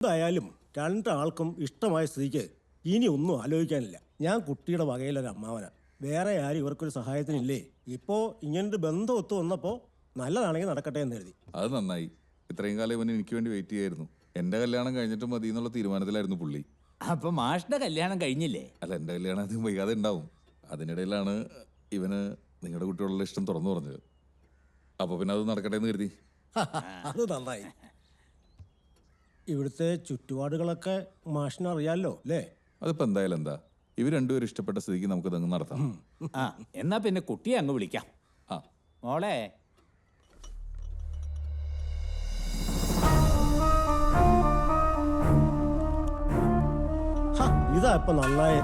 എന്തായാലും രണ്ടാൾക്കും ഇഷ്ടമായ സ്ഥിതിക്ക് ഇനി ഒന്നും ആലോചിക്കാനില്ല. ഞാൻ കുട്ടിയുടെ വകയിലൊരു അമ്മാവന വേറെ ആരും ഇവർക്കൊരു സഹായത്തിനില്ലേ? ഇപ്പോ ഇങ്ങനൊരു ബന്ധം ഒത്തു വന്നപ്പോ നല്ലതാണെങ്കിൽ നടക്കട്ടെ എന്ന് കരുതി. അത് നന്നായി. ഇത്രയും കാലം ഇവൻ എനിക്ക് വേണ്ടി വെയിറ്റ് ചെയ്യായിരുന്നു. എന്റെ കല്യാണം കഴിഞ്ഞിട്ട് മതി എന്നുള്ള തീരുമാനത്തിലായിരുന്നു പുള്ളി. അപ്പൊ മാഷിന്റെ കല്യാണം കഴിഞ്ഞില്ലേ? അല്ല എന്റെ കല്യാണം അധികം വൈകാതെ ഉണ്ടാവും. അതിനിടയിലാണ് ഇവന് നിങ്ങളുടെ കുട്ടികളുടെ ഇഷ്ടം തുറന്നു പറഞ്ഞത്. അപ്പൊ പിന്നെ അത് നടക്കട്ടെ എന്ന് കരുതി. അത് നന്നായി. ഇവിടുത്തെ ചുറ്റുപാടുകളൊക്കെ മാഷിന് അറിയാലോ അല്ലേ? അതിപ്പോ എന്തായാലും എന്താ? ഇവർ രണ്ടുപേരും ഇഷ്ടപ്പെട്ട സ്ഥിതിക്ക് നമുക്ക് ഇതങ്ങ് നടത്താം. ആ എന്നാ പിന്നെ കുട്ടിയെ അങ്ങ് വിളിക്കാം. ആ. മോളെ. ഹ, ഇതാ ഇപ്പൊ നന്നായ.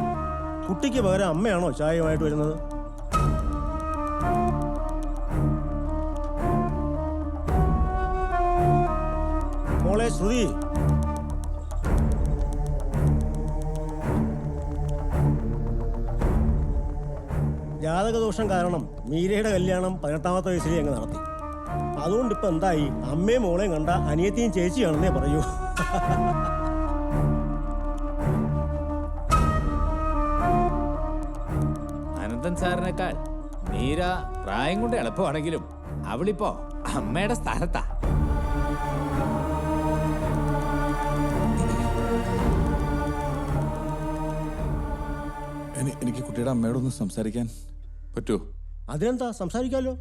കുട്ടിക്ക് പകരം അമ്മയാണോ ചായയുമായിട്ട് വരുന്നത്? മോളെ ശ്രുതി ജാതകദോഷം കാരണം മീരയുടെ കല്യാണം പതിനെട്ടാമത്തെ വയസ്സിൽ അങ്ങ് നടത്തി. അതുകൊണ്ട് ഇപ്പൊ എന്തായി? അമ്മയും മോളെയും കണ്ട അനിയത്തിയും ചേച്ചിയാണെന്നേ പറയൂ. അനന്തൻ സാറിനേക്കാൾ മീര പ്രായം കൊണ്ട് എളുപ്പമാണെങ്കിലും അവളിപ്പോ അമ്മയുടെ സ്ഥാനത്താ. എനി- എനിക്ക് കുട്ടിയുടെ അമ്മയോടൊന്ന് സംസാരിക്കാൻ പറ്റുമോ അതിനെന്താ? സംസാരിക്കാലോ.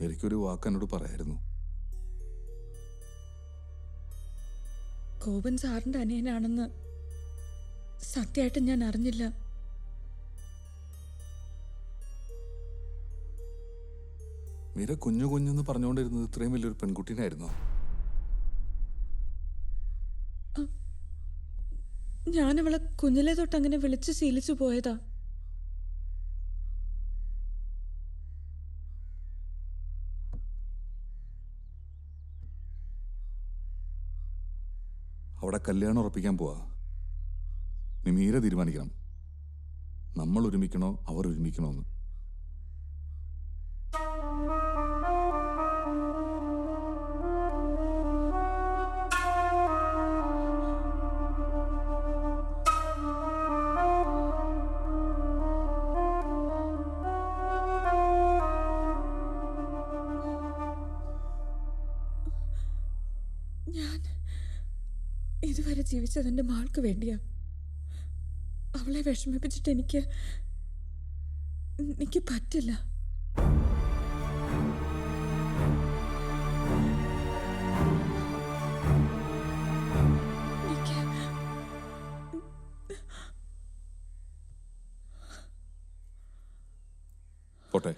എനിക്കൊരു വാക്ക് എന്നോട് പറയായിരുന്നു. കോപൻ സാറിന്റെ അനിയനാണെന്ന് സത്യമായിട്ട് ഞാൻ അറിഞ്ഞില്ല. മീര കുഞ്ഞു കുഞ്ഞെന്ന് പറഞ്ഞുകൊണ്ടിരുന്നത് ഇത്രയും വലിയൊരു പെൺകുട്ടീനായിരുന്നു? ഞാൻ അവളെ കുഞ്ഞിലെ തൊട്ട് അങ്ങനെ വിളിച്ച് ശീലിച്ചു പോയതാ. അവിടെ കല്യാണം ഉറപ്പിക്കാൻ പോവാ. നീ മീര തീരുമാനിക്കണം. നമ്മൾ ഒരുമിക്കണോ അവർ ഒരുമിക്കണോ എന്ന്. ഞാൻ ഇതുവരെ ജീവിച്ചതെന്റെ മാൾക്ക് വേണ്ടിയാ. അവളെ വിഷമിപ്പിച്ചിട്ട് എനിക്ക് എനിക്ക് പറ്റില്ല. പോട്ടെ.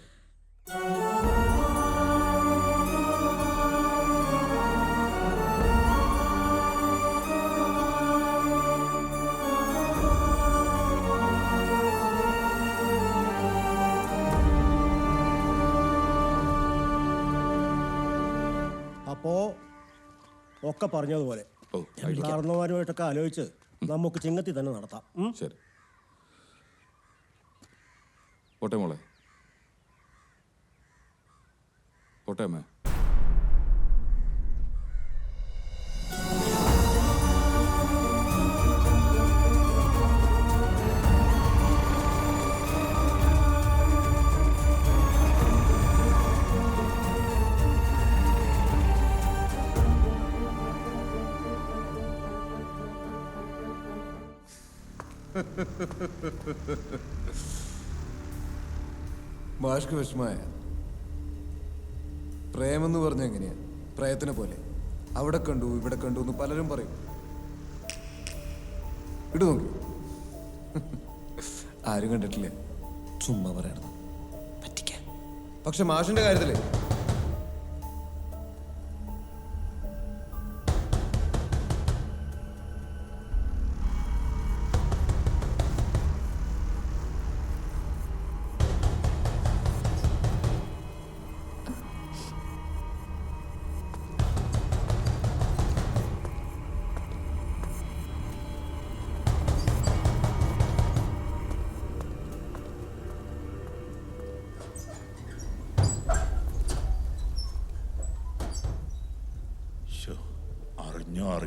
ഒക്കെ പറഞ്ഞതുപോലെ. കാരണവന്മാരുമായിട്ടൊക്കെ ആലോചിച്ച് നമുക്ക് ചിങ്ങത്തി തന്നെ നടത്താം. ശരി. പോട്ടെ മോളെ. പോട്ടെ അമ്മേ. മാഷ്ക്ക് വിഷമായ പ്രേമെന്ന് പറഞ്ഞ എങ്ങനെയാ? പ്രയത്തിനെ പോലെ. അവിടെ കണ്ടു ഇവിടെ കണ്ടു എന്ന് പലരും പറയും. ഇടു നോക്കി. ആരും കണ്ടിട്ടില്ല. ചുമ്മാ പറയണത് പറ്റിക്ക പക്ഷെ മാഷിന്റെ കാര്യത്തിലേ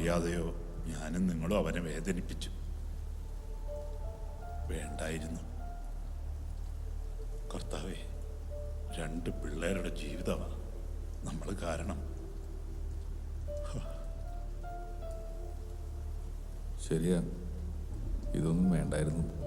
അറിയാതെയോ ഞാനും നിങ്ങളും അവനെ വേദനിപ്പിച്ചു. വേണ്ടായിരുന്നു. കർത്താവേ രണ്ട് പിള്ളേരുടെ ജീവിതമാണ് നമ്മൾ കാരണം. ശരിയാ ഇതൊന്നും വേണ്ടായിരുന്നു.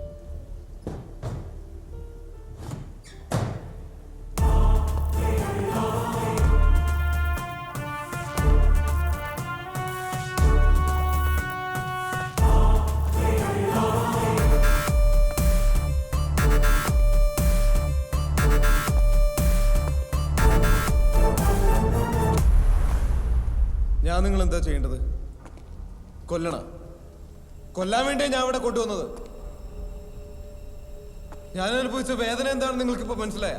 കൊല്ലണ. കൊല്ലാൻ വേണ്ടിയാ ഞാൻ ഇവിടെ കൊണ്ടുവന്നത്. ഞാൻ അനുഭവിച്ച വേദന എന്താണെന്ന് നിങ്ങൾക്ക് ഇപ്പൊ മനസ്സിലായ?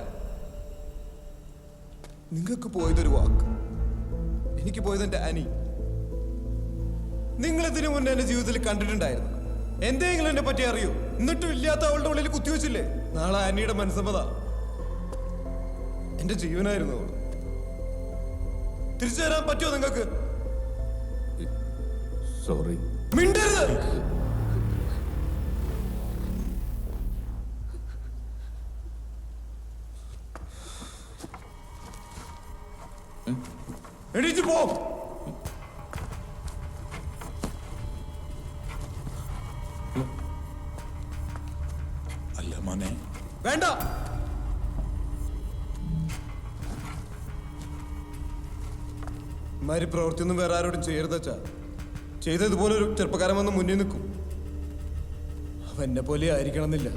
നിങ്ങൾക്ക് പോയതൊരു വാക്ക്. എനിക്ക് പോയത് എന്റെ അനി. നിങ്ങൾ ഇതിനു മുന്നേ എന്റെ ജീവിതത്തിൽ കണ്ടിട്ടുണ്ടായിരുന്നു? എന്തെങ്കിലും എന്നെ പറ്റി അറിയൂ? എന്നിട്ടും ഇല്ലാത്ത അവളുടെ ഉള്ളിൽ കുത്തിവെച്ചില്ലേ നാളെ അനിയുടെ മനസ്സമ്മത. എന്റെ ജീവനായിരുന്നു അവൾ. തിരിച്ചു തരാൻ പറ്റുമോ നിങ്ങൾക്ക്? സോറി മിണ്ടരുത്. പോ. അല്ല മോനെ. വേണ്ട. ഇമാരി പ്രവൃത്തിയൊന്നും വേറെ ആരോടും ചെയ്യരുത് അച്ഛാ ചെയ്തതുപോലെ ഒരു ചെറുപ്പക്കാരൻ വന്ന് മുന്നിൽ നിൽക്കും. അവ എന്നെ പോലെ ആയിരിക്കണം എന്നില്ല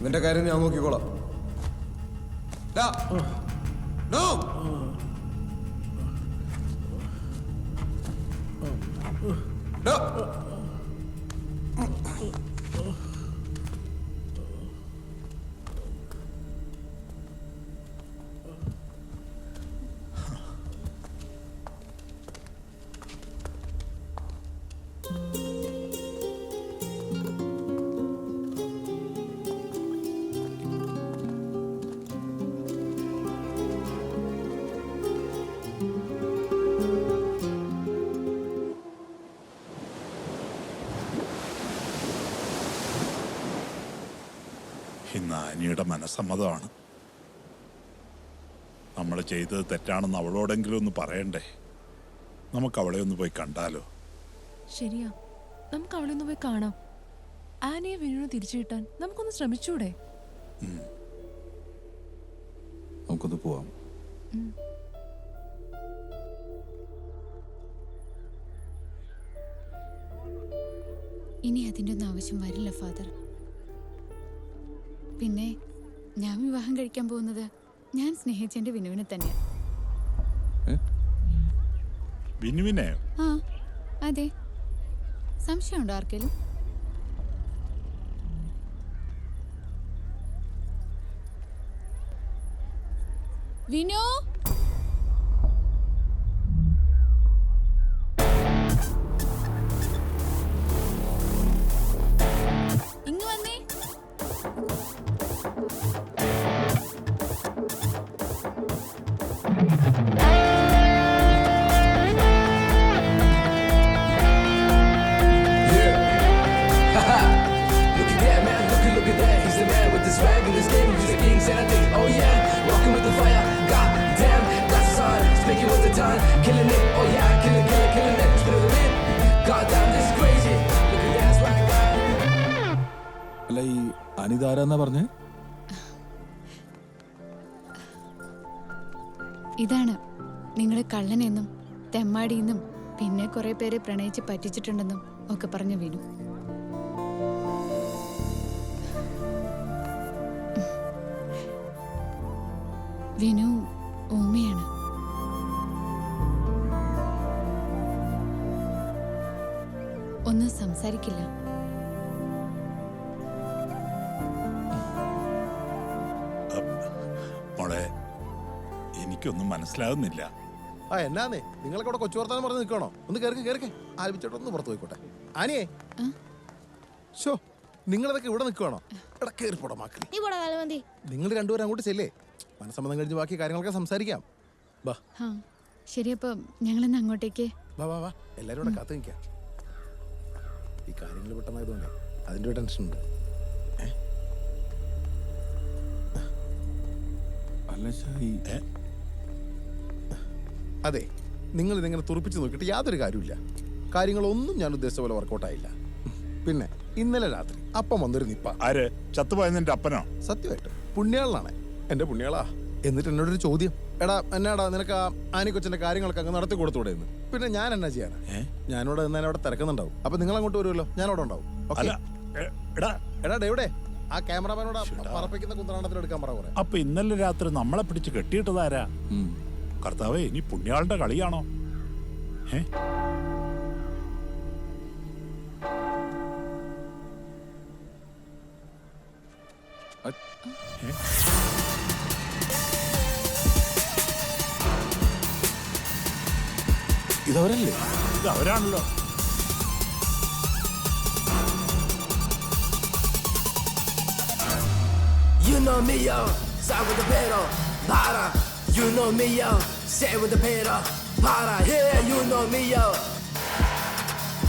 ഇവന്റെ കാര്യം ഞാൻ നോക്കിക്കോളാം. ഡാ. ഇന്ന് മനസ്സമ്മതമാണ്. നമ്മൾ ചെയ്തത് തെറ്റാണെന്ന് അവളോടെങ്കിലും ഒന്ന് പറയണ്ടേ? നമുക്ക് അവളെ ഒന്ന് പോയി കണ്ടാലോ? ശരിയാ. നമുക്ക് അവളെ ഒന്ന് പോയി കാണാം. ആനയെ വിനുവിനെ തിരിച്ചു കിട്ടാൻ നമുക്കൊന്ന് ശ്രമിച്ചൂടെ? നമുക്കൊന്ന് പോവാം. ഇനി അതിന്റെ ഒന്നും ആവശ്യം വരില്ല ഫാദർ. പിന്നെ ഞാൻ വിവാഹം കഴിക്കാൻ പോകുന്നത് ഞാൻ സ്നേഹിച്ചെന്റെ വിനുവിനെ തന്നെയാണ് വിനുവിനെ? ആ അതെ. സംശയമുണ്ടോ ആർക്കെങ്കിലും വിനു! അനിതാരാന്നാ പറഞ്ഞേ? ഇതാണ്. നിങ്ങളെ കള്ളനെന്നും തെമ്മാടിയെന്നും പിന്നെ കുറെ പേരെ പ്രണയിച്ച് പറ്റിച്ചിട്ടുണ്ടെന്നും ഒക്കെ പറഞ്ഞു വീണു. വിനു ഓമയാണ് ഒന്നും സംസാരിക്കില്ല. എനിക്കൊന്നും മനസ്സിലാകുന്നില്ല ആ എന്നാന്നേ? നിങ്ങളൊക്കെ ഇവിടെ കൊച്ചു വർത്താനം പറഞ്ഞ് നിൽക്കണോ ഒന്ന് കേർക്ക് കേർക്ക് ആൽബിച്ചോട്ട് ഒന്ന് പുറത്ത് പോയിക്കോട്ടെ. ആനിയേ? ഷോ നിങ്ങളതൊക്കെ ഇവിടെ നിൽക്കുവാണോ? ഇവിടെ കയറി പോടാ മാക്രി നീ പോടാ കാലമന്തി. നിങ്ങൾ രണ്ടുപേരും അങ്ങോട്ട് ചെല്ലേ? മനസ്സമ്മതം കഴിഞ്ഞ് ബാക്കി കാര്യങ്ങളൊക്കെ സംസാരിക്കാം. ബാ. ആ ശരി അപ്പൊ ഞങ്ങളിന്ന് അങ്ങോട്ടേക്ക്. വാ വാ വാ എല്ലാവരും ഇവിടെ കാത്തു നിൽക്കാം. ഈ കാര്യങ്ങൾ പെട്ടെന്നായതുകൊണ്ട് അതിന്റെ ഒരു ടെൻഷൻ ഉണ്ട്. അല്ല ഷായി ഏ? അതെ നിങ്ങൾ ഇതിങ്ങനെ തുറപ്പിച്ച് നോക്കിയിട്ട് യാതൊരു കാര്യമില്ല കാര്യങ്ങളൊന്നും ഞാൻ ഉദ്ദേശിച്ച പോലെ വർക്കൗട്ട് ആയില്ല. പിന്നെ ഇന്നലെ രാത്രി അപ്പം വന്നൊരു നിപ്പ. ആര്? ചത്തുപോയെന്നെ അപ്പനോ? സത്യമായിട്ട്. പുണ്യാളാണ് എന്റെ പുണ്യാളാ. എന്നിട്ട് എന്നോടൊരു ചോദ്യം. എടാ എന്നാടാ നിനക്ക് ആ ആനി കൊച്ചിന്റെ കാര്യങ്ങളൊക്കെ അങ്ങ് നടത്തി കൊടുത്തൂടെ എന്ന്. പിന്നെ ഞാൻ എന്നാ ചെയ്യാനാ? ഞാനിവിടെ നിന്ന് അവിടെ തിരക്കുന്നുണ്ടാവും. അപ്പൊ നിങ്ങൾ അങ്ങോട്ട് വരുമല്ലോ ഞാൻ അവിടെ ഉണ്ടാവും ഓക്കേ? എടാ. എടാ എവിടെ? ആ ക്യാമറമാനോട് പറപ്പിക്കുന്ന കുന്തനാടത്തിൽ എടുക്കാൻ പറ കുറെ. അപ്പൊ ഇന്നലെ രാത്രി നമ്മളെ പിടിച്ച് കെട്ടിയിട്ടതാരാ? കർത്താവേ ഇനി പുണ്യാളുടെ കളിയാണോ ഏ ഇതവരല്ലേ ഇത് അവരാണല്ലോ You know me, yo. Side with the pedal. Para. You know me, yo. Say with the pedal. Para. Yeah, you know me, yo.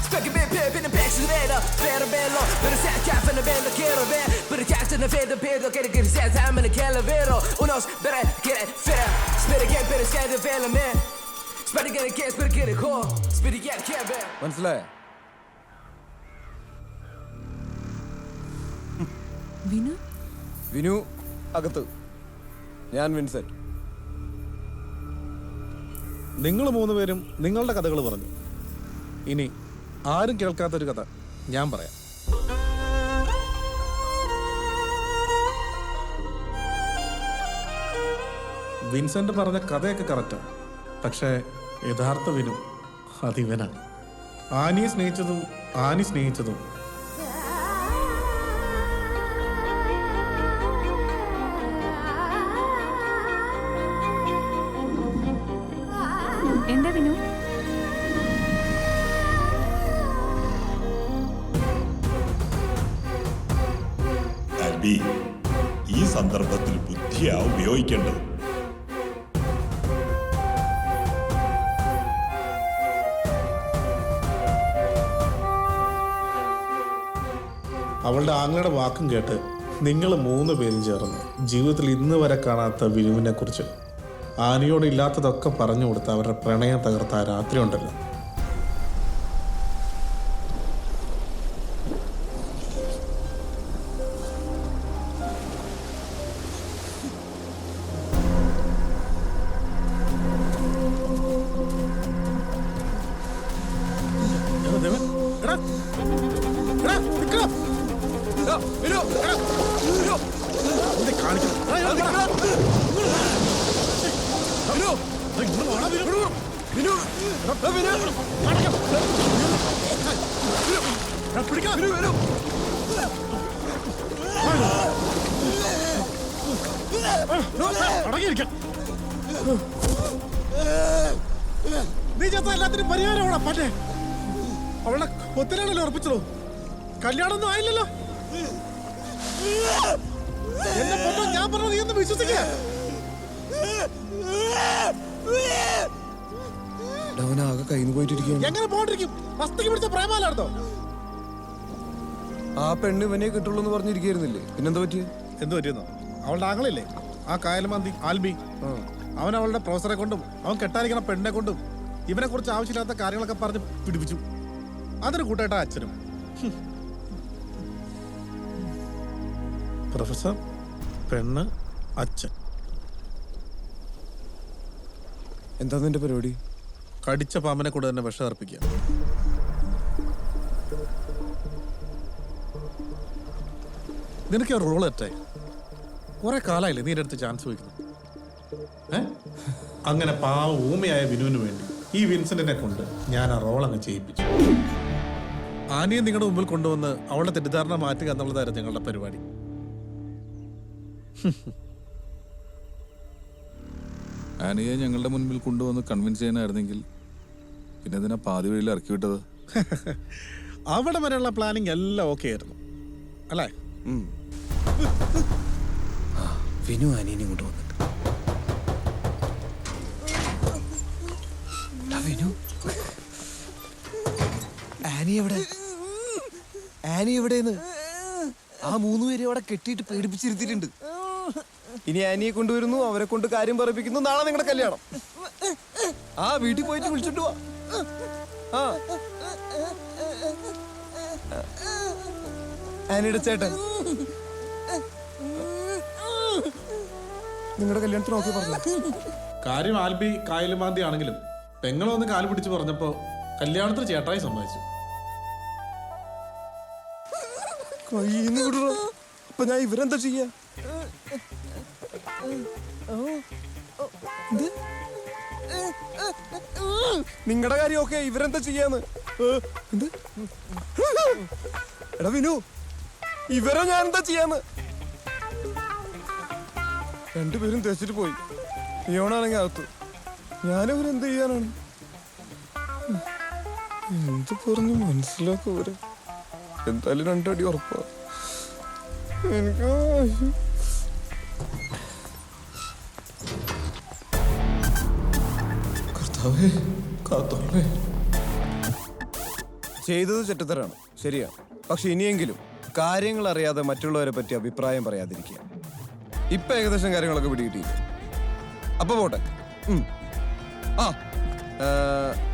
Spöker med pep in the page to the bed Better bello Better set cap in the bed Look at the Better catch in the fed The bed Look at the good set time in the calavero Unos better get it fair Spit again better scared the veil man Spit again again Spit again core Spit again can't bear മനസ്സിലായോ വിനു വിനു അകത്ത് ഞാൻ Vincent നിങ്ങൾ മൂന്നുപേരും നിങ്ങളുടെ കഥകൾ പറഞ്ഞു. ഇനി ആരും കേൾക്കാത്തൊരു കഥ ഞാൻ പറയാം. വിൻസെന്റ് പറഞ്ഞ കഥയൊക്കെ കറക്റ്റാണ് പക്ഷേ യഥാർത്ഥ വിനു അതിവനാണ്. ആനിയെ സ്നേഹിച്ചതും ആനി സ്നേഹിച്ചതും സന്ദർഭത്തിൽ ബുദ്ധിയാ ഉപയോഗിക്കേണ്ടത്. അവളുടെ ആങ്ങളുടെ വാക്കും കേട്ട് നിങ്ങൾ മൂന്ന് പേരും ചേർന്ന് ജീവിതത്തിൽ ഇന്ന് വരെ കാണാത്ത വിനുവിനെ കുറിച്ച് ആനയോട് ഇല്ലാത്തതൊക്കെ പറഞ്ഞു കൊടുത്ത് അവരുടെ പ്രണയം തകർത്ത രാത്രി ഉണ്ടല്ലോ ചത്ത എല്ലാത്തിനും പരിഹാരമാണോ പറ്റേ അവളെ ഒത്തിനാണല്ലോ ഉറപ്പിച്ചതോ. കല്യാണം ഒന്നും ആയില്ലല്ലോ. എന്റെ പൊട്ടോ ഞാൻ പറഞ്ഞത് നീ ഒന്ന് വിശ്വസിക്ക. അവനാകെ കയ്യിൽ പോയിട്ടിരിക്കുകയാണ്. എങ്ങനെ പോണ്ടിരിക്കും വസ്തുക്ക് പിടിച്ച പ്രേമാലായിരുന്നോ ആ പെണ്ണ് ഇവനെ കിട്ടുള്ളൂ എന്ന് പറഞ്ഞിരിക്കുന്നില്ലേ പിന്നെന്താ പറ്റിയ എന്ത് പറ്റിയെന്നോ? അവളുടെ ആങ്ങളില്ലേ? ആ കായൽമാന്തി ആൽബി. അവൻ അവളുടെ പ്രൊഫസറെ കൊണ്ടും അവൻ കെട്ടാനിക്കണ പെണ്ണിനെ കൊണ്ടും ഇവനെ കുറിച്ച് ആവശ്യമില്ലാത്ത കാര്യങ്ങളൊക്കെ പറഞ്ഞ് പിടിപ്പിച്ചു. അതൊരു കൂട്ടായിട്ട അച്ഛനും. പ്രൊഫസർ പെണ്ണ് അച്ഛൻ. എന്താ നിന്റെ പരിപാടി? കടിച്ച പാമ്പനെ കൂടെ തന്നെ വിഷം അർപ്പിക്കുക. നിനക്ക് റോൾ തെറ്റായി. കുറെ കാലമായില്ലേ നീ എന്റെ അടുത്ത് ചാൻസ് വയ്ക്കുന്നു അങ്ങനെ പാവ ഊമയായ വിനുവിന് വേണ്ടി. ഈ വിൻസെന്റിനെ കൊണ്ട് ഞാൻ ആ റോൾ അങ്ങ് ചെയ്യിപ്പിച്ചു. ആനിയെ നിങ്ങളുടെ മുമ്പിൽ കൊണ്ടുവന്ന് അവളുടെ തെറ്റിദ്ധാരണ മാറ്റുക എന്നുള്ളതായിരുന്നു ഞങ്ങളുടെ പരിപാടി. ആനയെ ഞങ്ങളുടെ മുൻപിൽ കൊണ്ടുവന്ന് കൺവിൻസ് ചെയ്യാനായിരുന്നെങ്കിൽ പിന്നെ അതിനെ പാതി വഴിയിൽ ഇറക്കി വിട്ടത്? അവിടെ വരെയുള്ള പ്ലാനിങ് എല്ലാം ഓക്കെ ആയിരുന്നു. അല്ലേ? വിനു അനിയനെ കൊണ്ട് വന്നിട്ട് വിനു ആനി എവിടെ? ആനി എവിടെയെന്ന്? ആ മൂന്ന് പേരെ അവിടെ കെട്ടിയിട്ട് പേടിപ്പിച്ചിരുത്തിയിട്ടുണ്ട്. ഇനി ആനിയെ കൊണ്ടുവരുന്നു അവരെ കൊണ്ട് കാര്യം പറയിപ്പിക്കുന്നു. നാളെ നിങ്ങളുടെ കല്യാണം. ആ വീട്ടിൽ പോയിട്ട് വിളിച്ചിട്ട് വാ. ആ. ആനിയുടെ ചേട്ടൻ. നിങ്ങളുടെ കല്യാണത്തിന് ഓക്കെ പറഞ്ഞു? കാര്യം ആൽബി കായലുമാന്തി ആണെങ്കിലും പെങ്ങളൊന്ന് കാൽ പിടിച്ച് പറഞ്ഞപ്പോ കല്യാണത്തിന് ചേട്ടായി സമ്മതിച്ചു. അപ്പൊ ഞാൻ ഇവരെന്താ ചെയ്യാ? നിങ്ങളുടെ കാര്യം ഓക്കെ ഇവരെന്താ ചെയ്യാന്ന്? എന്ത് എടാ വിനു ഇവരെ ഞാൻ എന്താ ചെയ്യാന്ന്? രണ്ടുപേരും തേച്ചിട്ട് പോയി. ഇയോണാണെങ്കിൽ അകത്ത്. ഞാനിവരെന്ത് ചെയ്യാനാണ്? എന്ത് പറഞ്ഞു മനസ്സിലാക്കും ഇവരെ എന്തായാലും രണ്ടടി ഉറപ്പാ. എനിക്ക് കർത്താവേ കാത്തോളേ ചെയ്തത് ചെറ്റത്തരാണ് ശരിയാ. പക്ഷെ ഇനിയെങ്കിലും കാര്യങ്ങൾ അറിയാതെ മറ്റുള്ളവരെ പറ്റി അഭിപ്രായം പറയാതിരിക്കുക. ഇപ്പൊ ഏകദേശം കാര്യങ്ങളൊക്കെ പിടികിട്ടിയില്ല? അപ്പൊ പോട്ടെ. ആ ആ,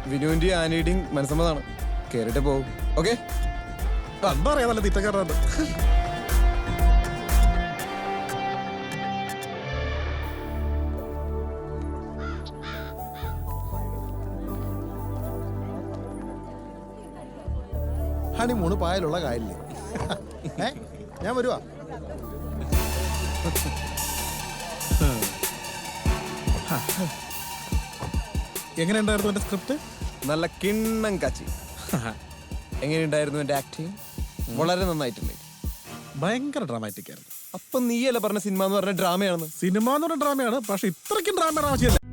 വിനുവിന്റെയും ആനിയുടെയും മനസ്സമ്മതാണ്. കേറിട്ട് പോകും ഓക്കെ? എന്താ പറയാ നല്ല തിറ്റക്കാരാണ് ഹണിമൂണ് പായലുള്ള കായലിൽ. ഏ ഞാൻ വരുവാ. എങ്ങനെയുണ്ടായിരുന്നു എന്റെ സ്ക്രിപ്റ്റ് നല്ല കിണ്ണം കാച്ചി. എങ്ങനെയുണ്ടായിരുന്നു എന്റെ ആക്ടിങ് വളരെ നന്നായിട്ടുണ്ട്. ഭയങ്കര ഡ്രാമാറ്റിക് ആയിരുന്നു. അപ്പം നീയല്ല പറഞ്ഞ സിനിമ എന്ന് പറഞ്ഞ ഡ്രാമയാണെന്ന് സിനിമ എന്ന് പറഞ്ഞ ഡ്രാമയാണ് പക്ഷെ ഇത്രയ്ക്കും ഡ്രാമയുടെ ആവശ്യമില്ല.